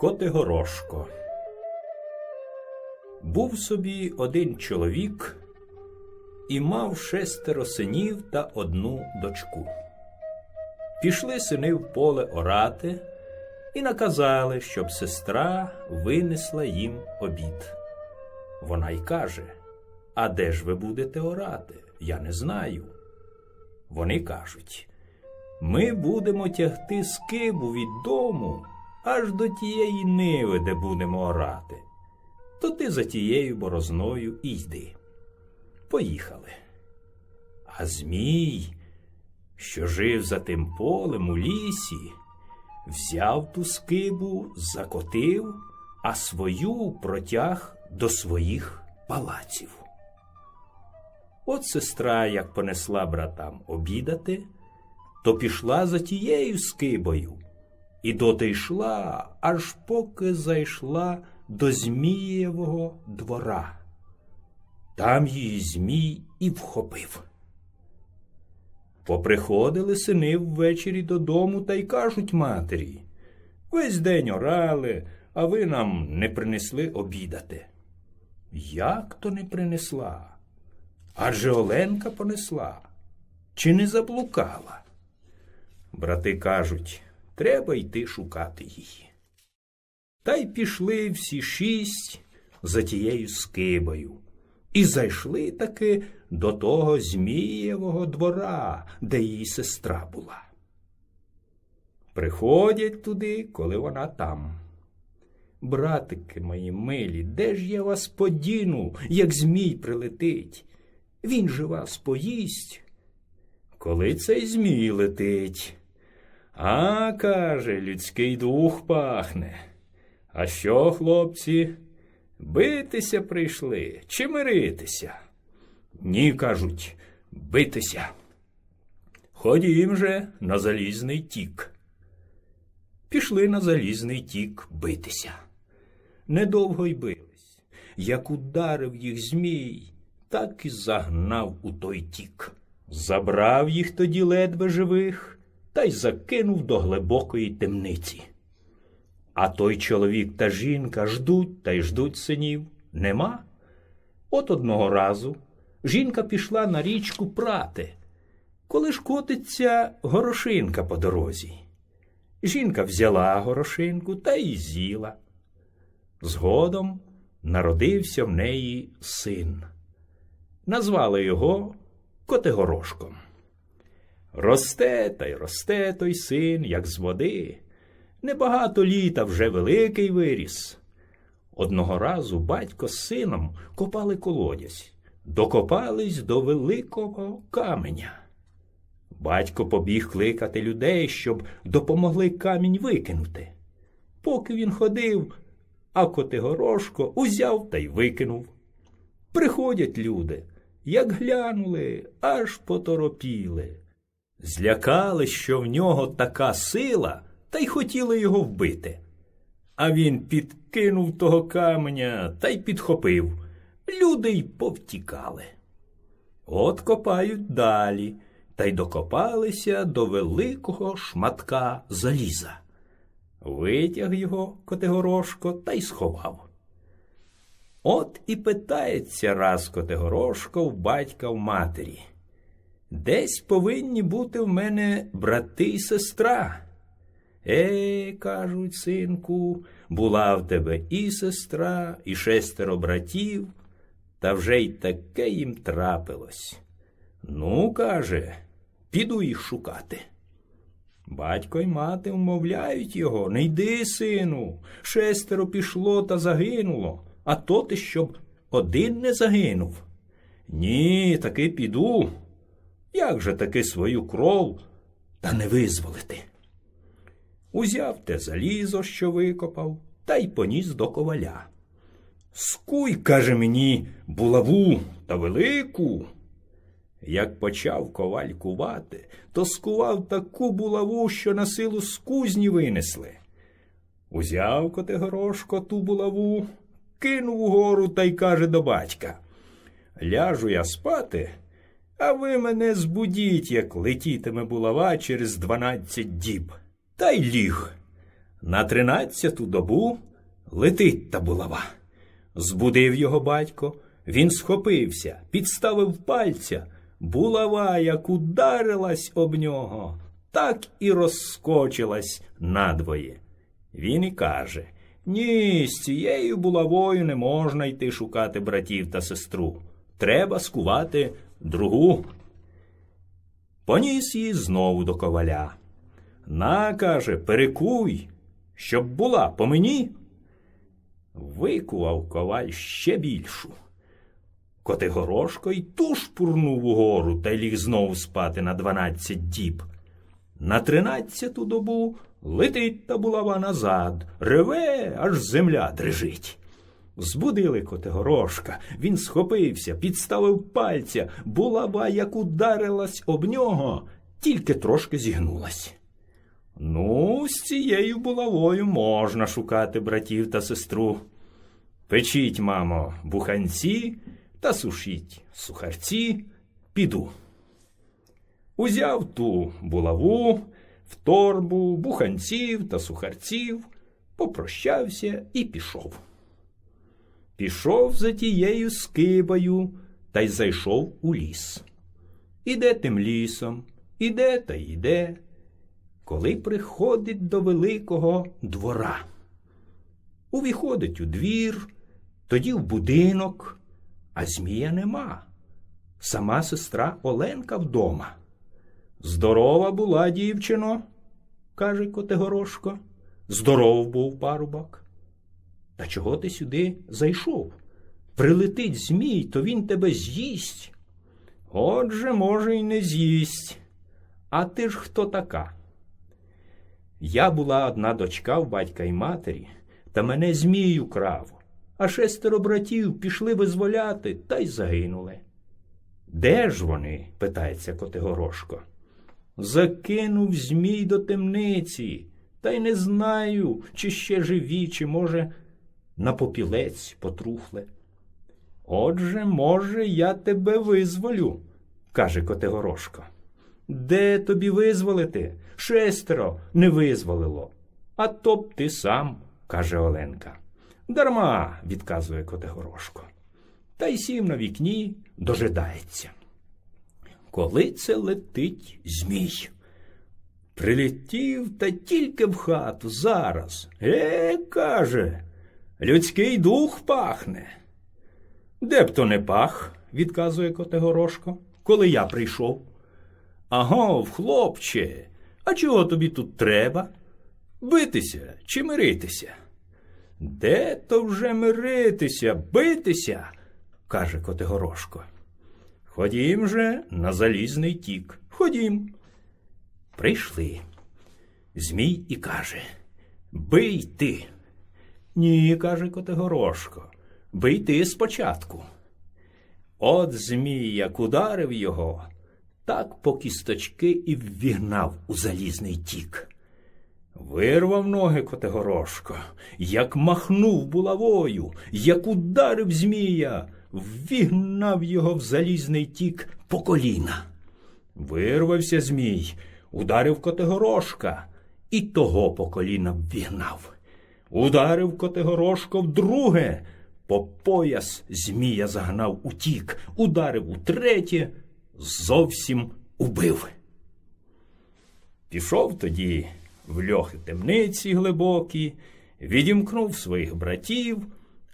Котигорошко Був собі один чоловік і мав шестеро синів та одну дочку. Пішли сини в поле орати і наказали, щоб сестра винесла їм обід. Вона й каже: А де ж ви будете орати? Я не знаю. Вони кажуть: Ми будемо тягти скибу від дому аж до тієї ниви, де будемо орати. То ти за тією борозною і йди. Поїхали. А Змій, що жив за тим полем у лісі, взяв ту скибу, закотив, а свою протяг до своїх палаців. От сестра, як понесла братам обідати, то пішла за тією скибою, і доти йшла, аж поки зайшла до Змієвого двора. Там її Змій і вхопив. Поприходили сини ввечері додому та й кажуть матері Весь день орали, а ви нам не принесли обідати. Як то не принесла? Адже Оленка понесла, чи не заблукала? Брати кажуть, треба йти шукати її. Та й пішли всі шість за тією скибою. І зайшли таки до того Змієвого двора, де її сестра була. Приходять туди, коли вона там. Братики мої милі, де ж я вас подіну, як Змій прилетить? Він же вас поїсть. Коли цей Змій летить? А, каже, людський дух пахне. А що, хлопці? Битися прийшли чи миритися? Ні, кажуть, битися. Ходім же на залізний тік. Пішли на залізний тік битися. Недовго й бились. Як ударив їх Змій, так і загнав у той тік. Забрав їх тоді ледве живих та й закинув до глибокої темниці. А той чоловік та жінка ждуть та й ждуть синів. Нема. От одного разу жінка пішла на річку прати, коли ж котиться горошинка по дорозі. Жінка взяла горошинку та й з'їла. Згодом народився в неї син. Назвали його Котигорошком. Росте та й росте той син, як з води. Небагато літа вже великий виріс. Одного разу батько з сином копали колодязь, докопались до великого каменя. Батько побіг кликати людей, щоб допомогли камінь викинути. Поки він ходив, а Котигорошко узяв та й викинув. Приходять люди, як глянули, аж поторопіли. Злякали, що в нього така сила, та й хотіли його вбити. А він підкинув того каменя та й підхопив. Люди й повтікали. От копають далі, та й докопалися до великого шматка заліза. Витяг його Котигорошко та й сховав. От і питається раз Котигорошко в батька в матері. Десь повинні бути в мене брати й сестра. Е, кажуть, синку, була в тебе і сестра, і шестеро братів, та вже й таке їм трапилось. Ну, каже, піду їх шукати. Батько й мати вмовляють його, не йди, сину, шестеро пішло та загинуло, а то ти щоб один не загинув. Ні, таки піду. Як же таки свою кров та не визволити? Узяв те залізо, що викопав, та й поніс до коваля. Скуй, каже мені, булаву та велику. Як почав коваль кувати, то скував таку булаву, що на силу з кузні винесли. Узяв Котигорошко ту булаву, кинув угору та й каже до батька Ляжу я спати, а ви мене збудіть, як летітиме булава через дванадцять діб. Та й ліг. На тринадцяту добу летить та булава. Збудив його батько, він схопився, підставив пальця. Булава, як ударилась об нього, так і розскочилась надвоє. Він і каже Ні, з цією булавою не можна йти шукати братів та сестру. Треба скувати другу. Поніс її знову до коваля. На, каже, перекуй, щоб була по мені. Викував коваль ще більшу. Котигорошко й ту шпурнув угору та й ліг знову спати на дванадцять діб. На тринадцяту добу летить та булава назад, реве, аж земля дрижить. Збудили Котигорошка, він схопився, підставив пальця, булава, як ударилась об нього, тільки трошки зігнулась. Ну, з цією булавою можна шукати братів та сестру. Печіть, мамо, буханці та сушіть сухарці, піду. Узяв ту булаву в торбу буханців та сухарців, попрощався і пішов. Пішов за тією скибою та й зайшов у ліс. Іде тим лісом, іде та йде, коли приходить до великого двора. Увіходить у двір, тоді в будинок, а Змія нема. Сама сестра Оленка вдома. Здорова була дівчино, каже Котигорошко. Здоров був парубок. Та чого ти сюди зайшов? Прилетить Змій, то він тебе з'їсть. Отже, може, й не з'їсть. А ти ж хто така? Я була одна дочка в батька й матері, та мене Змій украв, а шестеро братів пішли визволяти та й загинули. Де ж вони? питається Котигорошко. Закинув Змій до темниці, та й не знаю, чи ще живі, чи, може, на попілець потрухле. Отже, може, я тебе визволю, каже Котигорошко. Де тобі визволити? Шестеро не визволило. А то б ти сам, каже Оленка. Дарма, відказує Котигорошко. Та й сів на вікні дожидається. Коли це летить Змій? Прилетів та тільки в хату зараз. Е, каже, людський дух пахне. Де б то не пах, відказує Котигорошко, коли я прийшов. Агов, хлопче, а чого тобі тут треба? Битися чи миритися? Де то вже миритися, битися? каже Котигорошко. Ходім же на залізний тік. Ходім. Прийшли. Змій і каже Бий ти. Ні, каже Котигорошко, бий ти спочатку. От Змій як ударив його, так по кісточки і ввігнав у залізний тік. Вирвав ноги Котигорошко, як махнув булавою, як ударив Змія, ввігнав його в залізний тік по коліна. Вирвався Змій, ударив Котигорошка і того по коліна ввігнав. Ударив Котигорошко вдруге, по пояс Змія загнав утік, ударив утретє, зовсім убив. Пішов тоді в льохи темниці глибокі, відімкнув своїх братів,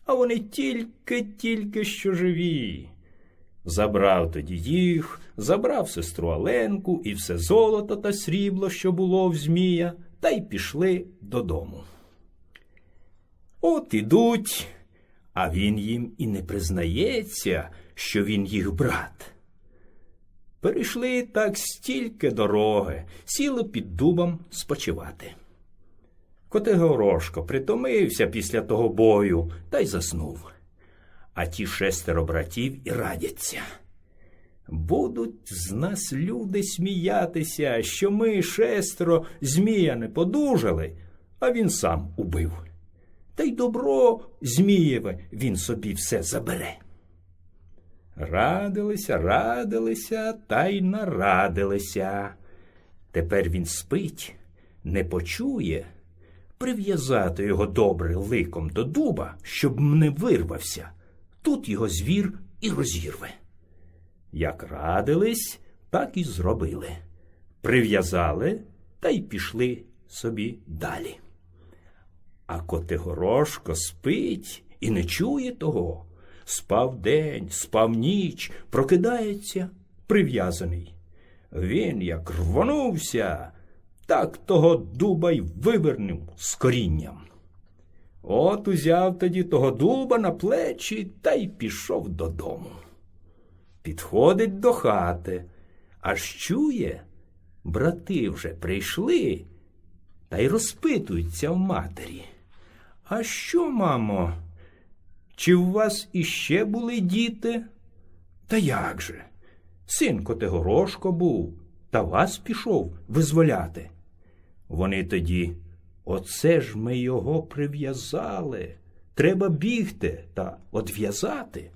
а вони тільки-тільки що живі. Забрав тоді їх, забрав сестру Аленку і все золото та срібло, що було в Змія, та й пішли додому. От ідуть, а він їм і не признається, що він їх брат. Перейшли так стільки дороги, сіли під дубом спочивати. Котигорошко притомився після того бою та й заснув. А ті шестеро братів і радяться. Будуть з нас люди сміятися, що ми шестеро змія не подужали, а він сам убив. Та й добро Змієве він собі все забере. Радилися, радилися та й нарадилися. Тепер він спить, не почує, прив'язати його добре ликом до дуба, щоб не вирвався. Тут його звір і розірве. Як радились, так і зробили. Прив'язали та й пішли собі далі. А Котигорошко спить і не чує того. Спав день, спав ніч, прокидається прив'язаний. Він як рвонувся, так того дуба й вивернув з корінням. От узяв тоді того дуба на плечі та й пішов додому. Підходить до хати, аж чує, брати вже прийшли та й розпитуються в матері. А що, мамо? Чи у вас іще були діти? Та як же? Син Котигорошко був, та вас пішов визволяти. Вони тоді, оце ж ми його прив'язали. Треба бігти та одв'язати.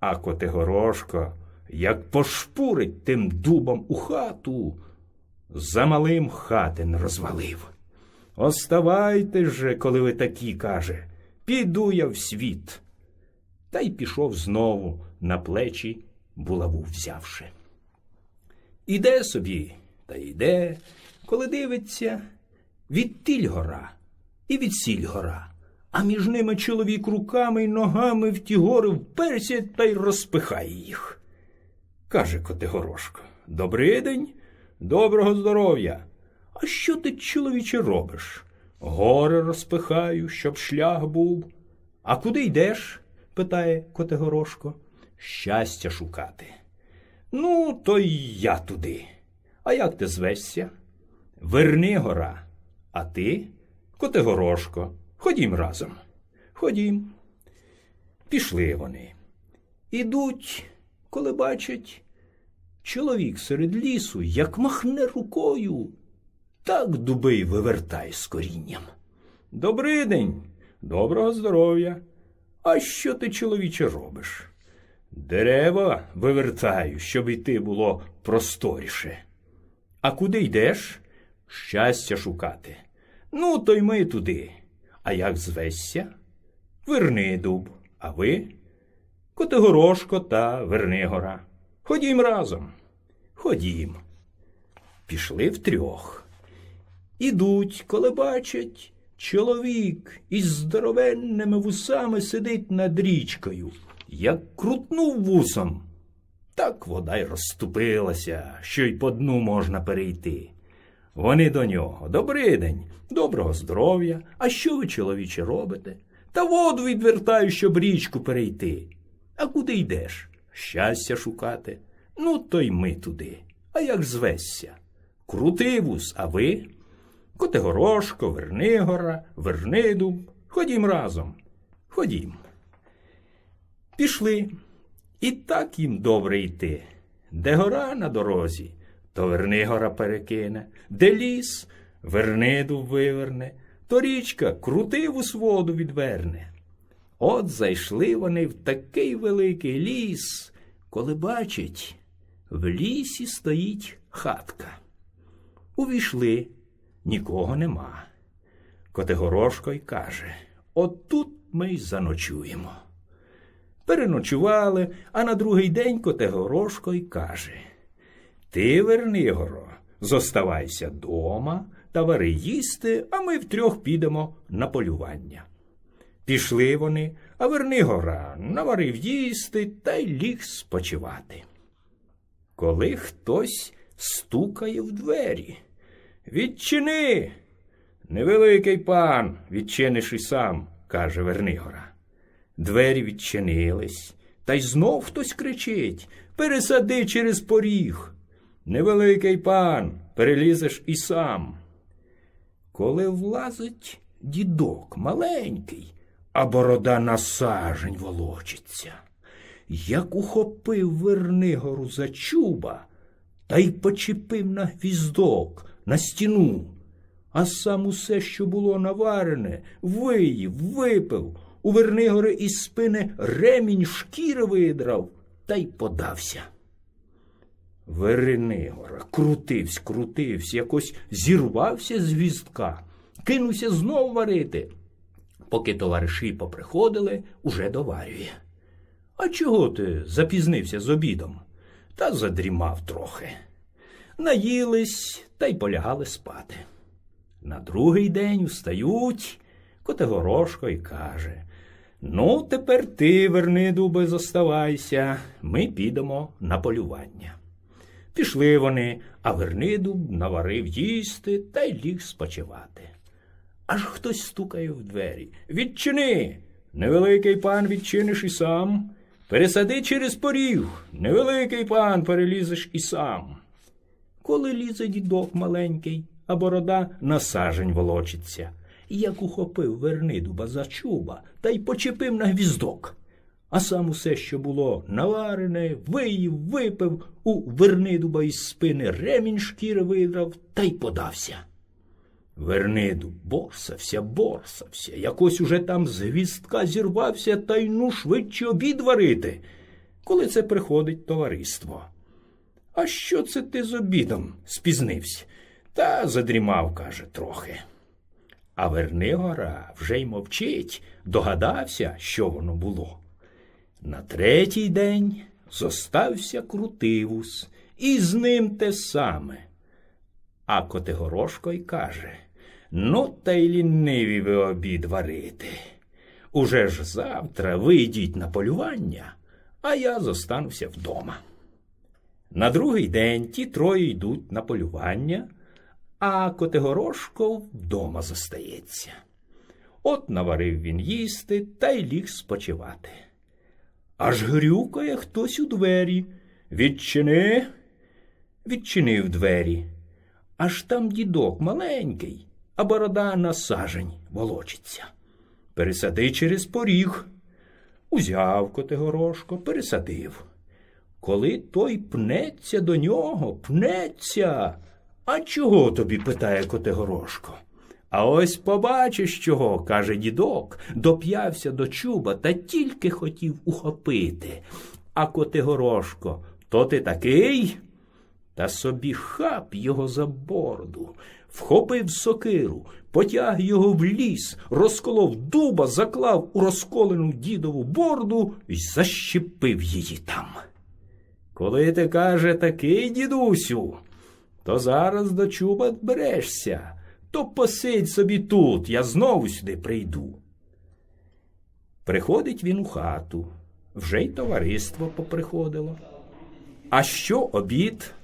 А Котигорошко, як пошпурить тим дубом у хату, за малим хатин розвалив. Оставайте же, коли ви такі, каже, піду я в світ. Та й пішов знову на плечі булаву взявши. Іде собі, та йде, коли дивиться, від тіль гора і від сіль гора, а між ними чоловік руками й ногами в ті гори вперся та й розпихає їх. Каже Котигорошко, добрий день, доброго здоров'я. А що ти, чоловіче, робиш? Гори розпихаю, щоб шлях був. А куди йдеш? питає Котигорошко. Щастя шукати. Ну, то й я туди. А як ти звешся? Вернигора. А ти? Котигорошко. Ходім разом. Ходім. Пішли вони. Ідуть, коли бачать, чоловік серед лісу, як махне рукою, так дуби й вивертай з корінням. Добрий день, доброго здоров'я. А що ти, чоловіче, робиш? Дерева вивертаю, щоб йти було просторіше. А куди йдеш? Щастя шукати. Ну, то й ми туди. А як звесся? Верни дуб, а ви? Котигорошко та Вернигора. Ходім разом. Ходім. Пішли втрьох. Ідуть, коли бачать, чоловік із здоровенними вусами сидить над річкою, як крутнув вусом. Так вода й розступилася, що й по дну можна перейти. Вони до нього. Добрий день, доброго здоров'я. А що ви, чоловіче, робите? Та воду відвертаю, щоб річку перейти. А куди йдеш? Щастя шукати. Ну, то й ми туди. А як звесся? Крутий вус, а ви? Котигорошко, Вернигора, Вернидуб. Ходім разом. Ходім. Пішли. І так їм добре йти. Де гора на дорозі, то Вернигора перекине, де ліс, Вернидуб виверне, то річка крутиву воду відверне. От зайшли вони в такий великий ліс, коли бачать, в лісі стоїть хатка. Увійшли, нікого нема. Котигорошко й каже От тут ми й заночуємо. Переночували, а на другий день Котигорошко й каже Ти, Вернигоро, зоставайся дома та вари їсти, а ми втрьох підемо на полювання. Пішли вони, а Вернигора наварив їсти та й ліг спочивати. Коли хтось стукає в двері. Відчини. Невеликий пан, відчиниш і сам, каже Вернигора. Двері відчинились, та й знов хтось кричить Пересади через поріг. Невеликий пан, перелізеш і сам. Коли влазить дідок маленький, а борода на сажень волочиться, як ухопив Вернигору за чуба та й почепив на гвіздок, на стіну, а сам усе, що було наварене, виїв, випив, у Вернигори із спини ремінь шкіри видрав та й подався. Вернигора крутивсь, крутивсь, якось зірвався з віздка, кинувся знов варити. Поки товариші поприходили, уже доварює. А чого ти запізнився з обідом? Та задрімав трохи. Наїлись та й полягали спати. На другий день встають Котигорошко і каже Ну, тепер ти, верни дуби, зоставайся, ми підемо на полювання. Пішли вони, а Вернидуб наварив їсти та й ліг спочивати. Аж хтось стукає в двері. Відчини. Невеликий пан відчиниш і сам. Пересади через поріг. Невеликий пан перелізеш і сам. Коли лізе дідок маленький, а борода на сажень волочиться, як ухопив Вернидуба за чуба та й почепив на гвіздок. А сам усе, що було наварене, виїв, випив, у Вернидуба із спини ремінь шкіри видрав та й подався. Вернидуб борсався, борсався, якось уже там з гвіздка зірвався та й ну швидше обід варити, коли це приходить товариство. А що це ти з обідом спізнився? Та задрімав, каже, трохи. А Вернигора вже й мовчить, догадався, що воно було. На третій день зостався Крутивус, і з ним те саме. А Котигорошко й каже Ну, та й ліниві ви обід варити. Уже ж завтра ви йдіть на полювання, а я зостануся вдома. На другий день ті троє йдуть на полювання, а Котигорошко вдома зостається. От наварив він їсти та й ліг спочивати. Аж грюкає хтось у двері. Відчини. Відчинив двері. Аж там дідок маленький, а борода на сажень волочиться. Пересади через поріг. Узяв Котигорошко, пересадив. Коли той пнеться до нього, пнеться. А чого тобі? питає Котигорошко. А ось побачиш чого, каже дідок, доп'явся до чуба та тільки хотів ухопити. А Котигорошко, то ти такий? Та собі хап його за бороду, вхопив сокиру, потяг його в ліс, розколов дуба, заклав у розколену дідову бороду і защепив її там. Коли ти, каже, такий, дідусю, то зараз до чуба берешся, то посидь собі тут, я знову сюди прийду. Приходить він у хату, вже й товариство поприходило. А що обід?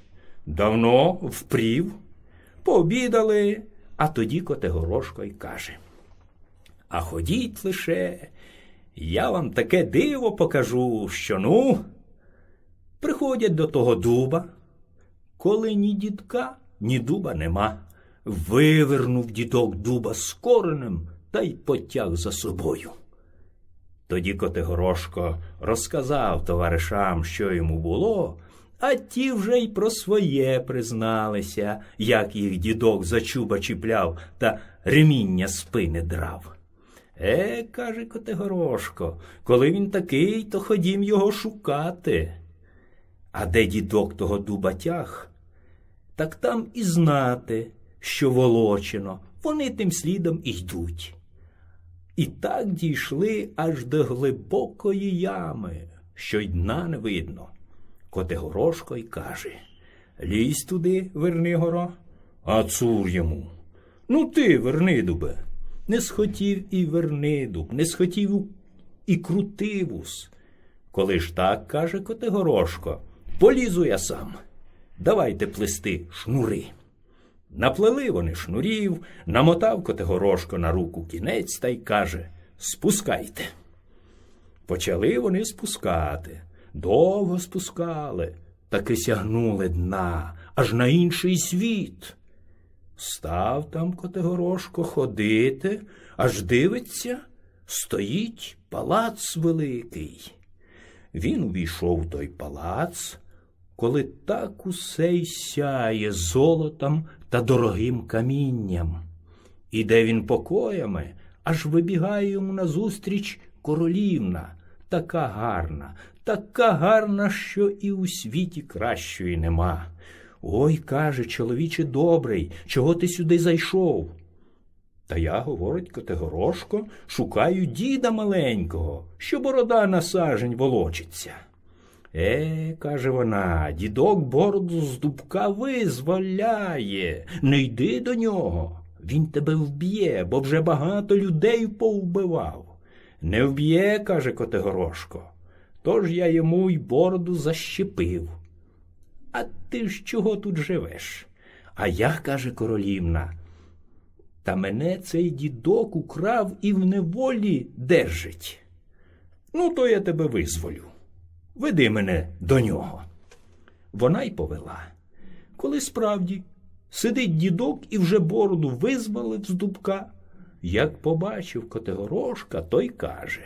Давно впрів, пообідали, а тоді Котигорошко й каже. А ходіть лише, я вам таке диво покажу, що ну. Приходять до того дуба, коли ні дідка, ні дуба нема. Вивернув дідок дуба з коренем та й потяг за собою. Тоді Котигорошко розказав товаришам, що йому було, а ті вже й про своє призналися, як їх дідок за чуба чіпляв та реміння спини драв. Е, каже Котигорошко, коли він такий, то ходім його шукати. А де дідок того дуба тяг, так там і знати, що волочено, вони тим слідом і йдуть. І так дійшли аж до глибокої ями, що й дна не видно. Котигорошко й каже Лізь туди, Вернигоро, а цур йому. Ну ти, Вернидубе, не схотів і Вернидуб, не схотів і крутивус. Коли ж так, каже Котигорошко, полізу я сам. Давайте плести шнури. Наплели вони шнурів, намотав Котигорошко на руку кінець та й каже Спускайте. Почали вони спускати. Довго спускали, таки сягнули дна, аж на інший світ. Став там Котигорошко ходити, аж дивиться, стоїть палац великий. Він увійшов в той палац, коли так усе й сяє золотом та дорогим камінням. Іде він покоями, аж вибігає йому назустріч королівна, така гарна, така гарна, що і у світі кращої нема. Ой, каже, чоловіче добрий, чого ти сюди зайшов? Та я, говорить Котигорошко, шукаю діда маленького, що борода на сажень волочиться. Е, каже вона, дідок бороду з дубка визволяє, не йди до нього. Він тебе вб'є, бо вже багато людей повбивав. Не вб'є, каже Котигорошко. Тож я йому й бороду защепив. А ти ж чого тут живеш? А я, каже королівна, та мене цей дідок украв і в неволі держить. Ну, то я тебе визволю. Веди мене до нього. Вона й повела. Коли справді сидить дідок і вже бороду визволив з дубка. Як побачив Котигорошка, той каже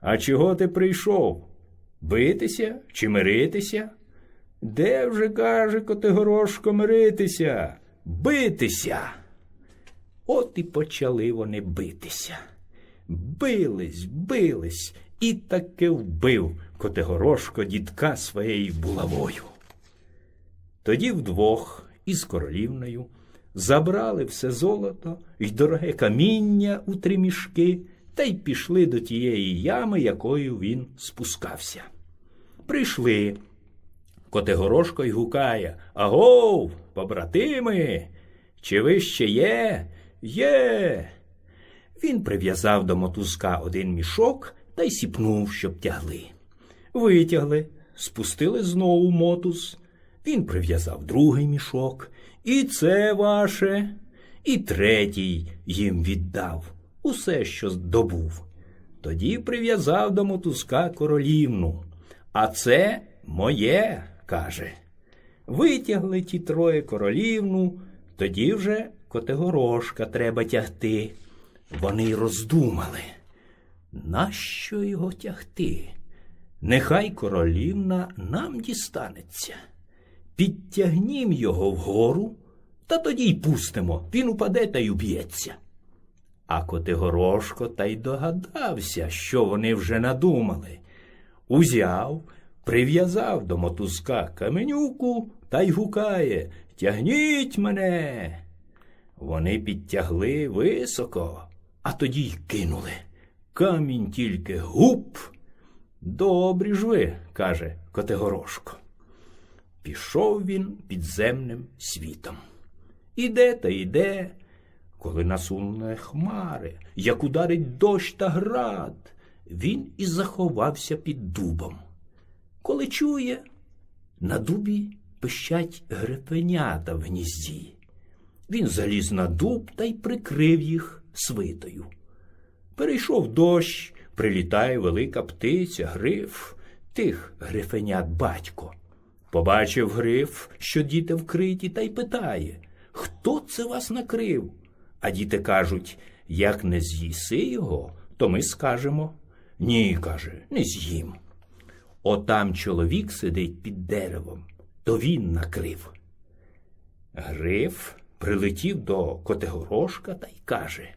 А чого ти прийшов? Битися чи миритися? Де вже, каже Котигорошко, миритися? Битися. От і почали вони битися. Бились, бились, і таки вбив Котигорошко дідка своєю булавою. Тоді вдвох із королівною забрали все золото й дороге каміння у три мішки та й пішли до тієї ями, якою він спускався. Прийшли. Котигорошко й гукає Агов, побратими, чи ви ще є? Є. Він прив'язав до мотузка один мішок та й сіпнув, щоб тягли. Витягли, спустили знову мотуз. Він прив'язав другий мішок, і це ваше, і третій їм віддав усе, що здобув. Тоді прив'язав до мотузка королівну. А це моє, каже. Витягли ті троє королівну, тоді вже Котигорошка треба тягти. Вони роздумали. Нащо його тягти? Нехай королівна нам дістанеться. Підтягнім його вгору, та тоді й пустимо, він упаде та й уб'ється. А Котигорошко та й догадався, що вони вже надумали. Узяв, прив'язав до мотузка каменюку та й гукає Тягніть мене. Вони підтягли високо, а тоді й кинули. Камінь тільки гуп. Добрі ж ви, каже Котигорошко. Пішов він підземним світом. Іде та йде, коли насуне хмари, як ударить дощ та град, він і заховався під дубом. Коли чує, на дубі пищать грепенята в гнізді. Він заліз на дуб та й прикрив їх свитою. Перейшов дощ, прилітає велика птиця, гриф, тих грифенят батько. Побачив гриф, що діти вкриті, та й питає Хто це вас накрив? А діти кажуть як не з'їси його, то ми скажемо. Ні, каже, не з'їм. Отам чоловік сидить під деревом, то він накрив. Гриф прилетів до Котигорошка та й каже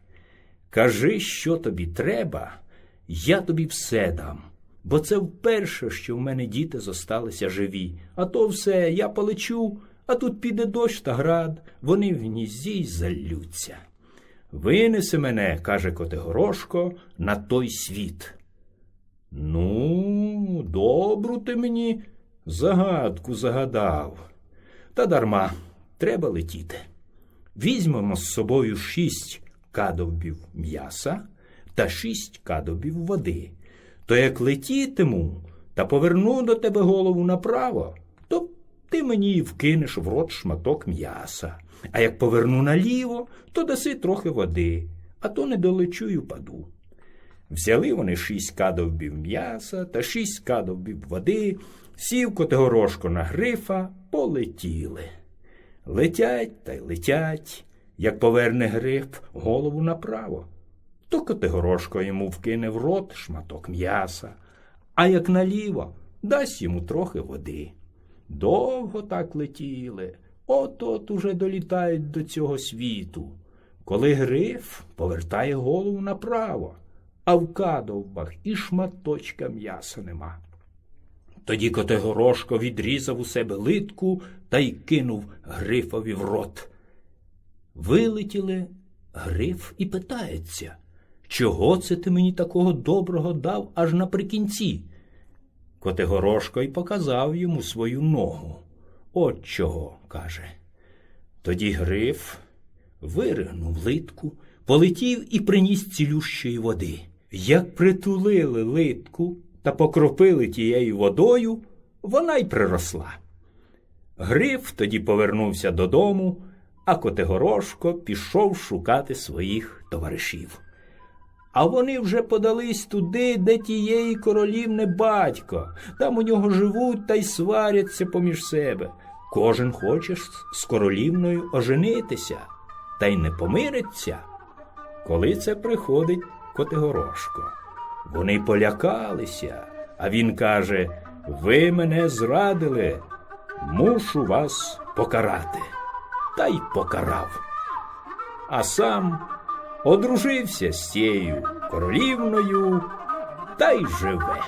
Кажи, що тобі треба, я тобі все дам, бо це вперше, що в мене діти зосталися живі, а то все я полечу, а тут піде дощ та град, вони в гнізді й залються. Винеси мене, каже Котигорошко, на той світ. Ну, добру ти мені загадку загадав. Та дарма треба летіти. Візьмемо з собою шість кадовбів м'яса та шість кадовбів води. То як летітиму та поверну до тебе голову направо, то ти мені вкинеш в рот шматок м'яса. А як поверну наліво, то даси трохи води, а то не долечу й упаду. Взяли вони шість кадовбів м'яса та шість кадовбів води, сів Котигорошко на грифа, полетіли. Летять та й летять, як поверне гриф голову направо. То Котигорошко йому вкине в рот шматок м'яса, а як наліво дасть йому трохи води. Довго так летіли, от от уже долітають до цього світу, коли гриф повертає голову направо, а в кадовбах і шматочка м'яса нема. Тоді Котигорошко відрізав у себе литку та й кинув грифові в рот. Вилетіли Гриф і питається, чого це ти мені такого доброго дав аж наприкінці? Котигорошко й показав йому свою ногу. От чого, каже. Тоді Гриф виригнув литку, полетів і приніс цілющої води. Як притулили литку та покропили тією водою, вона й приросла. Гриф тоді повернувся додому, а Котигорошко пішов шукати своїх товаришів. А вони вже подались туди, де тієї королівни батько. Там у нього живуть та й сваряться поміж себе. Кожен хоче з- королівною оженитися, та й не помириться. Коли це приходить Котигорошко. Вони полякалися, а він каже: Ви мене зрадили, мушу вас покарати. Та й покарав. А сам одружився з цією королівною та й живе.